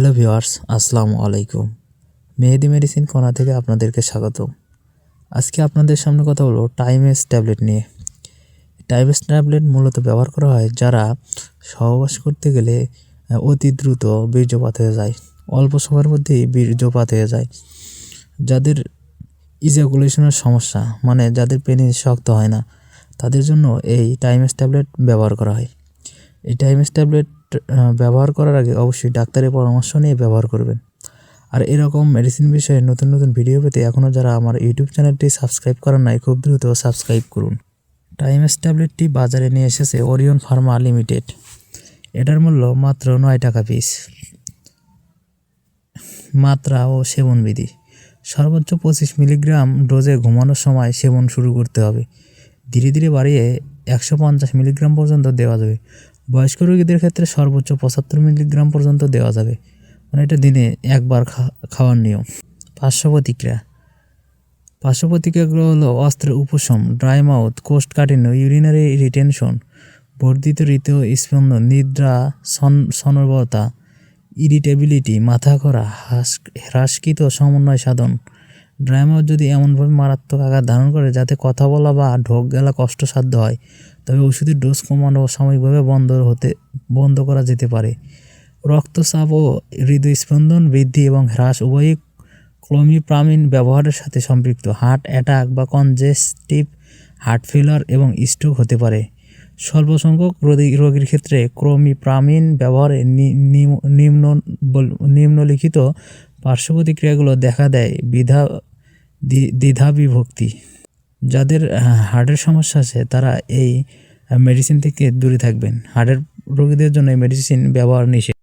Hello viewers আসসালামু আলাইকুম। মেহেদি medicine কণা থেকে আপনাদেরকে স্বাগত আজকে আপনাদের সামনে কথা হলো টাইমেস ট্যাবলেট নিয়ে। টাইমেস ট্যাবলেট মূলত ব্যবহার করা হয় যারা সহবাস করতে গেলে অতি দ্রুত বীর্যপাত হয়ে যায়, অল্প সময়ের মধ্যেই বীর্যপাত হয়ে যায়। যাদের ইজাকুলেশনের সমস্যা মানে যাদের পেনিস শক্ত হয় না, তাদের জন্য এই টাইমেস ট্যাবলেট ব্যবহার করা হয়। এই টাইমস ট্যাবলেট ব্যবহার করার আগে অবশ্যই ডাক্তারের পরামর্শ নিয়ে ব্যবহার করবেন। আর এরকম মেডিসিন বিষয়ে নতুন নতুন ভিডিও পেতে এখনও যারা আমার ইউটিউব চ্যানেলটি সাবস্ক্রাইব করেন নাই, খুব দ্রুত সাবস্ক্রাইব করুন। টাইমস ট্যাবলেটটি বাজারে নিয়ে এসেছে ওরিয়ন ফার্মা লিমিটেড এটার মূল্য মাত্র নয় টাকা পিস মাত্রা ও সেবনবিধি সর্বোচ্চ পঁচিশ মিলিগ্রাম ডোজে ঘুমানোর সময় সেবন শুরু করতে হবে। ধীরে ধীরে বাড়িয়ে একশো পঞ্চাশ মিলিগ্রাম পর্যন্ত দেওয়া যাবে। বয়স্ক রোগীদের ক্ষেত্রে সর্বোচ্চ পঁচাত্তর মিলিগ্রাম পর্যন্ত দেওয়া যাবে। মানে এটা দিনে একবার খাওয়ার নিয়ম। পার্শ্ব প্রতিক্রিয়া পার্শ্ব প্রতিক্রিয়াগুলো হলো অস্ত্রের উপশম, ড্রাই মাউথ, কোস্ট কাঠিন্য, ইউরিনারি রিটেনশন, বর্ধিত ঋত স্পন্দন, নিদ্রা, সন- সনর্বতা, ইরিটেবিলিটি, মাথা করা হ্রাস হ্রাসকৃত সমন্বয় সাধন ড্রাই যদি এমনভাবে মারাত্মক আকার ধারণ করে যাতে কথা বলা বা ঢোক গেলা কষ্টসাধ্য হয়, তবে ওষুধের ডোজ কমানো সাময়িকভাবে বন্ধ হতে, বন্ধ করা যেতে পারে। রক্তচাপ ও হৃদস্পন্দন বৃদ্ধি এবং হ্রাস উভয়ই ক্লোমিপ্রামিন ব্যবহারের সাথে সম্পৃক্ত। হার্ট অ্যাটাক বা কনজেস্টিভ হার্ট ফেলার এবং স্ট্রোক হতে পারে। স্বল্প সংখ্যক রোগী- রোগীর ক্ষেত্রে ক্রোমিপ্রামিন ব্যবহারে নিম্ন নিম্নলিখিত পার্শ্ব প্রতিক্রিয়াগুলো দেখা দেয়। বিধা দ্বিধা বিভক্তি যাদের হার্টের সমস্যা আছে, তারা এই মেডিসিন থেকে দূরে থাকবেন। হার্টের রোগীদের জন্য এই মেডিসিন ব্যবহার নিষেধ।